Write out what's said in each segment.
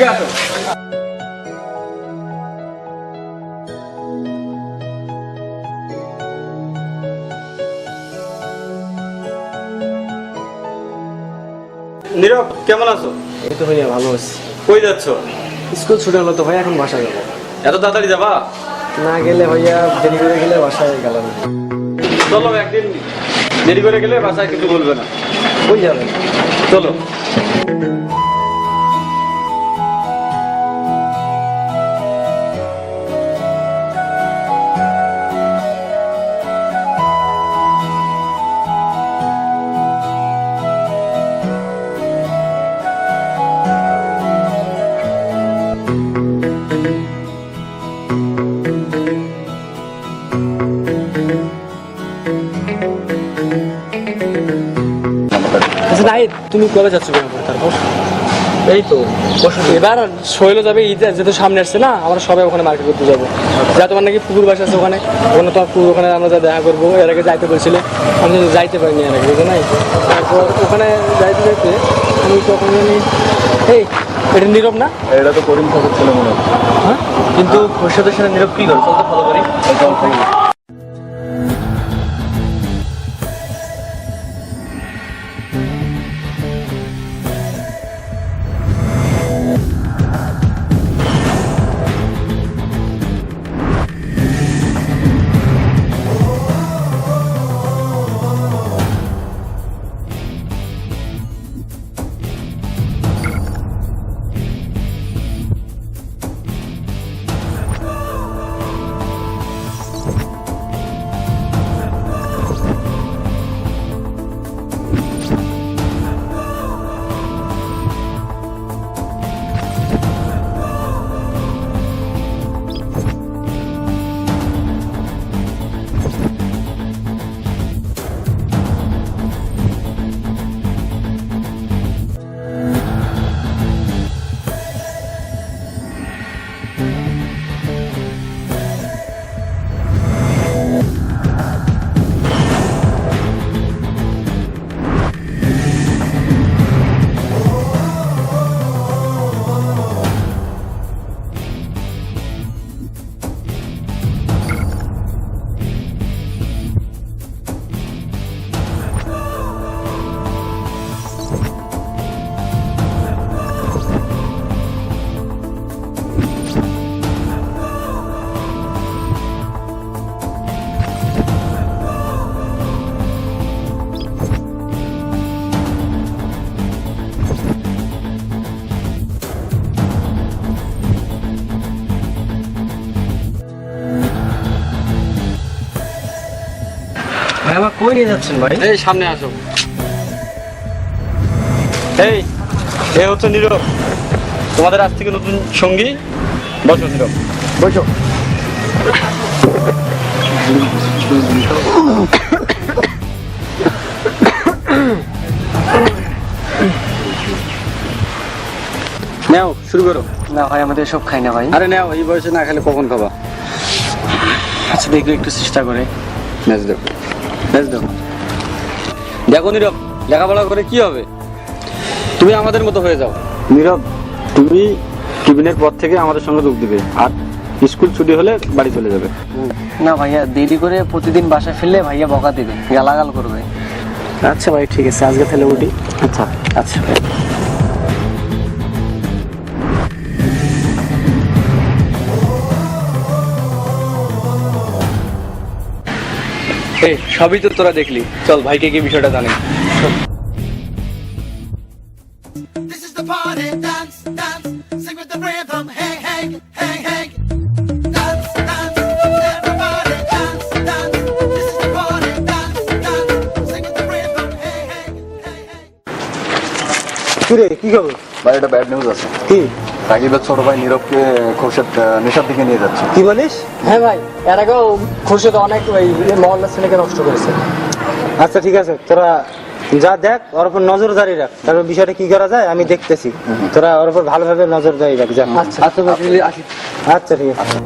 এদিকে আসো নীরব কেমন আছো? এই তো ভাইয়া ভালো আছি। কই যাচ্ছ? স্কুল ছুটে হলো তো ভাই এখন বাসায় যাব। এত তাড়াতাড়ি যাবা? না গেলে ভাইয়া দেরি করে গেলে বাসায় গেলাম। চলো একদিন দেরি করে গেলে বাসায় কিছু বলবে না। ওই যাবেন চলো। নাহিদ তুমি কবে যাচ্ছ বেনাপুর তারপর এই তো এবার শৈল যাবে ঈদ যেহেতু সামনে আসছে না আমরা সবাই ওখানে মার্কেট করতে যাব। যা তোমার নাকি পুকুর বাসা আছে ওখানে। ওখানে তোমার পুকুর ওখানে আমরা যা দেখা করব এর আগে যাইতে বলছিলে। আমি কিন্তু যাইতে পারিনি এর আগে বুঝো নাই? তারপর ওখানে যাইতে যাইতে আমি তখন জানি এই এটা নীরব না? এটা তো করিম ঠাকুর ছিল মনে হয়। হ্যাঁ? কিন্তু খোরশেদের সাথে নীরব কি করে? চলতে ফলো করি। আমার কই নিয়ে যাচ্ছেন ভাই? এই সামনে আসো। এই এ হচ্ছে নীরব। তোমাদের আজ থেকে নতুন সঙ্গী? বসো নীরব। বসো। নেও শুরু করো। না ভাই আমাদের সব খাই না ভাই। আরে নেও এই বয়সে না খেলে কখন খাবা? আচ্ছা দেখো একটু চেষ্টা করে। ম্যাচ দেখো নীরব লেখাপড়া করে কি হবে? তুমি আমাদের মতো হয়ে যাও। নীরব তুমি টিফিনের পর থেকে আমাদের সঙ্গে যোগ দিবে আর স্কুল ছুটি হলে বাড়ি চলে যাবে। না ভাইয়া দেরি করে প্রতিদিন বাসায় ফিরলে ভাইয়া বকা দিবে গালাগাল করবে। আচ্ছা ভাই ঠিক আছে আজকে তাহলে উঠি। আচ্ছা। আচ্ছা। সবই তো তোরা দেখলি। চল ভাইকে কি বিষয়টা জানি কি খবর? বাড়িটা ব্যাড নিউজ আছে। কি? ছোট ভাই নীরবকে খোরশেদ আহ, নেশার দিকে নিয়ে যাচ্ছে। কি বলিস? হ্যাঁ ভাই এর আগেও খুরশেদ অনেক ওই মহল্লার ছেলেকে নষ্ট করেছে। আচ্ছা ঠিক আছে তোরা যা দেখ ওর উপর নজরদারি রাখ। তারপর বিষয়টা কি করা যায় আমি দেখতেছি। তোরা ওর উপর ভালোভাবে নজরদারি রাখ যা। আচ্ছা। আচ্ছা আচ্ছা ঠিক আছে।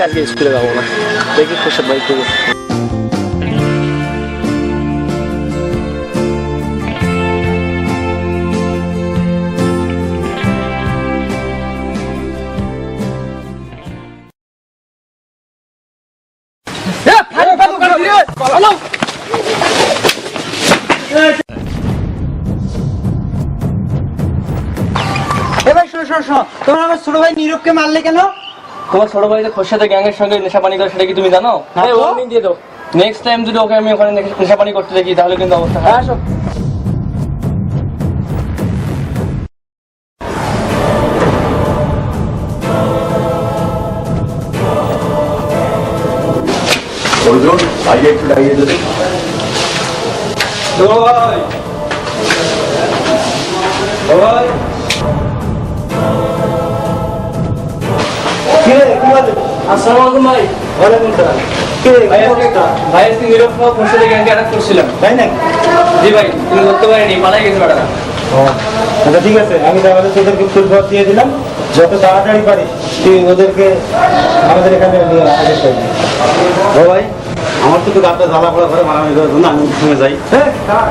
কালকে স্কুলে যাব না। দেখি খুরশেদ ভাই কি প্রশ্ন তোমরা আমার ছোট ভাই নীরবকে মারলে কেন? তোমার ছোট ভাই যে খোরশেদের গ্যাংয়ের সঙ্গে নেশা পানি করে সেটা কি তুমি জানো। ওয়ার্নিং দিয়ে দাও। নেক্সট টাইম যদি ওকে আমি ওখানে নেশা পানি করতে দেখি তাহলে কিন্তু অবস্থা হ্যাঁ আসো। অর্জুন আগে একটু আসসালামু আলাইকুম ভাই ভাই আচ্ছা ঠিক আছে আমি তাহলে তোদেরকে ভর দিয়ে দিলাম। যত তাড়াতাড়ি পারিস তুই ওদেরকে আমাদের এখানে নিয়ে ভাই আমার তো গাড়িটা জ্বালা পড়া করে মারামারি করার জন্য আমি সঙ্গে যাই। হ্যাঁ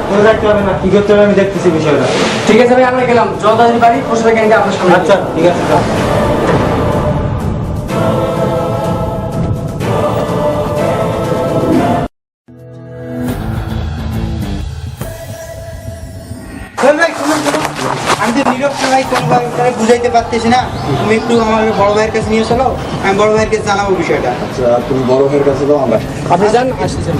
কোনো হবে না কি করতে হবে আমি দেখতেছি বিষয়টা। ঠিক আছে ভাই আমরা গেলাম। যত তাড়াতাড়ি পারি গ্যাংকে আপনার সামনে। আচ্ছা ঠিক আছে ভাই কোনো ভাই তারা বুঝাইতে পারতেছি না। তুমি একটু আমার বড় ভাইয়ের কাছে নিয়ে চলো আমি বড় ভাইয়ের কাছে জানাব বিষয়টা। আচ্ছা তুমি বড় ভাইয়ের কাছে দাও আমরা আপনি যান আসতেছেন।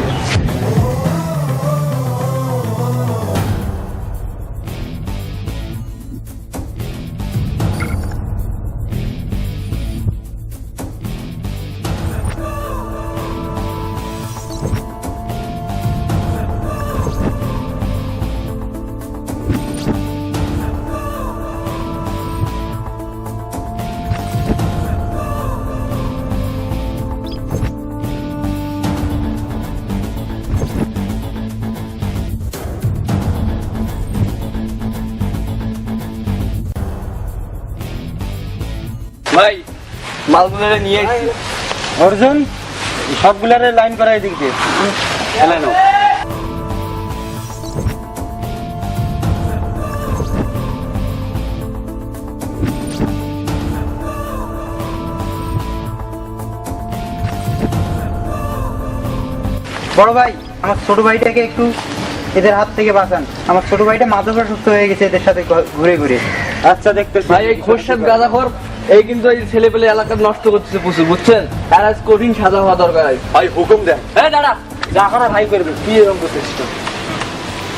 মালগুলো নিয়ে এসেছি অর্জুন সবগুলারে লাইন করা এদিক দিয়ে এলানো বড় ভাই আমার ছোট ভাইটাকে একটু এদের হাত থেকে বাঁচান। আমার ছোট ভাইটা মাদকাসক্ত হয়ে গেছে এদের সাথে ঘুরে ঘুরে। আচ্ছা দেখতেছি। ভাই এই খোরশেদ গাঁজাখোর এই কিন্তু এই ছেলে পেলে এলাকা নষ্ট করতেছে প্রচুর বুঝছেন? তার আজ কঠিন সাজা হওয়া দরকার ভাই হুকুম দেন। হ্যাঁ দাঁড়া যা করার ভাই করবে। কি এরকম করতেছিস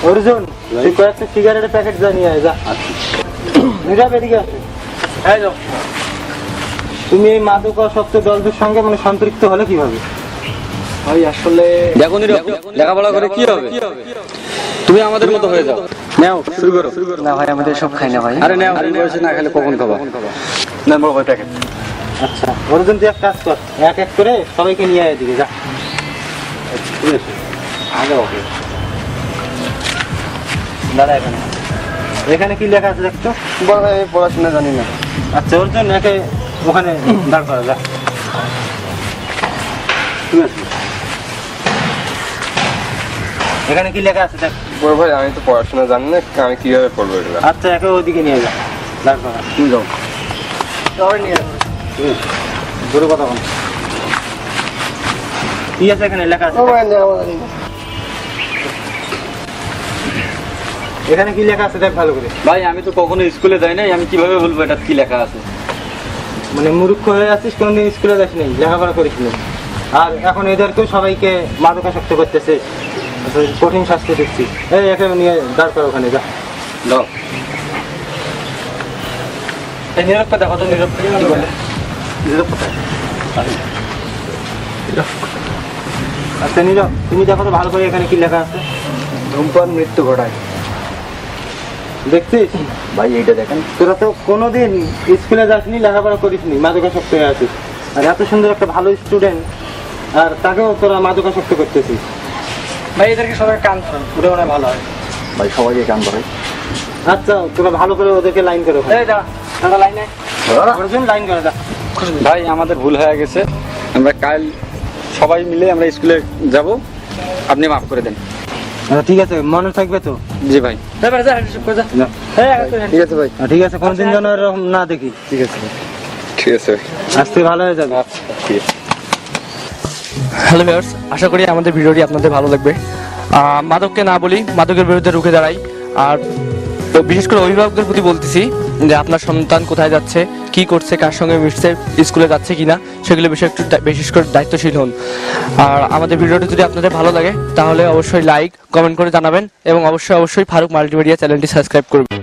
অর্জুন তুই কয়েকটা সিগারেটের প্যাকেট যা নিয়ে আয় যা। নীরব এদিকে আসো। হ্যাঁ যাও তুমি এই মাদকাসক্ত দলদের সঙ্গে মানে সম্পৃক্ত হলে কীভাবে? ভাই আসলে দেখো নীরব লেখাপড়া করে কি হবে? তুমি আমাদের মতো হয়ে যাও। নাও শুরু করো। না ভাই আমাদের সব খাই না ভাই। আরে নাও বয়সে না খেলে কখন খাবা? নেন বড় ভাই প্যাকেট। আচ্ছা অর্জুন তুই এক কাজ কর। এক এক করে সবাইকে নিয়ে আয় এদিকে যা। আগে ওকে। দাঁড়া এখানে। এখানে কি লেখা আছে দেখতো বড় ভাই পড়াশোনা জানি না। আচ্ছা অর্জুন একে ওখানে দাঁড় করা যা। ঠিক আছে? এখানে কি লেখা আছে দেখ? বড় ভাই আমি তো পড়াশোনা জানি না আমি কীভাবে পড়ব এগুলো? আচ্ছা একে ওদিকে নিয়ে যা। দাঁড় করা। তুমি যাও। সবাই নিয়ে জোরে কথা বল। কি আছে এখানে? লেখা আছে। এখানে কি লেখা আছে দেখ ভালো করে। ভাই আমি তো কখনো স্কুলে যাই নাই আমি কীভাবে বলব এটা কি লেখা আছে? মানে মূর্খ হয়ে আছিস কোনোদিন স্কুলে যাস নেই লেখাপড়া করিস আর এখন এদেরকেও সবাইকে মাদকাসক্ত করতেছে। আচ্ছা, কঠিন শাস্তি দিচ্ছি এই একে নিয়ে দাঁড় কর ওখানে যা। দাও। এই নিরবটা দেখো তো আচ্ছা নীরব তুমি দেখো তো ভালো করে এখানে কি লেখা আছে। ধূমপান মৃত্যু ঘটায়। দেখছিস? ভাই এইটা দেখেন। তোরা তো কোনোদিন স্কুলে যাসনি লেখাপড়া করিসনি মাদকাসক্ত হয়ে আছিস। আর এত সুন্দর একটা ভালো স্টুডেন্ট আর তাকেও তোরা মাদকাসক্ত করতেছিস। ভাই এদেরকে সবাই কান ধরুন ওটা মনে হয় ভালো হয়। ভাই সবাইকে কাম করে আচ্ছা তোরা ভালো করে ওদেরকে লাইন করে। এই দাঁড়া দাঁড়া লাইনে অর্জুন লাইন করে যা ভাই আমাদের ভুল হয়ে গেছে। আমরা কাল সবাই মিলে আমরা স্কুলে যাব। আপনি মাফ করে দেন। আচ্ছা, ঠিক আছে মনে থাকবে তো? জি ভাই। ঠিক আছে ভাই। ঠিক আছে কোনদিন যেন এরকম না দেখি। ঠিক আছে ঠিক আছে ভাই। আজকে ভালো হয়ে যাবে। ঠিক আছে। হ্যালো ভিউয়ার্স আশা করি আমাদের ভিডিওটি আপনাদের ভালো লাগবে। মাদককে না বলি, মাদকের বিরুদ্ধে রুখে দাঁড়াই। আর তো বিশেষ করে অভিভাবকদের প্রতি বলতেছি যে আপনার সন্তান কোথায় যাচ্ছে, কি করছে, কার সঙ্গে মিশছে, স্কুলে যাচ্ছে কিনা, সেগুলো বিষয়ে একটু বিশেষ করে দায়িত্বশীল হন। আর আমাদের ভিডিওটি যদি আপনাদের ভালো লাগে, তাহলে অবশ্যই লাইক কমেন্ট করে জানাবেন এবং অবশ্যই অবশ্যই ফারুক মাল্টিমিডিয়া চ্যানেলটি সাবস্ক্রাইব করবেন।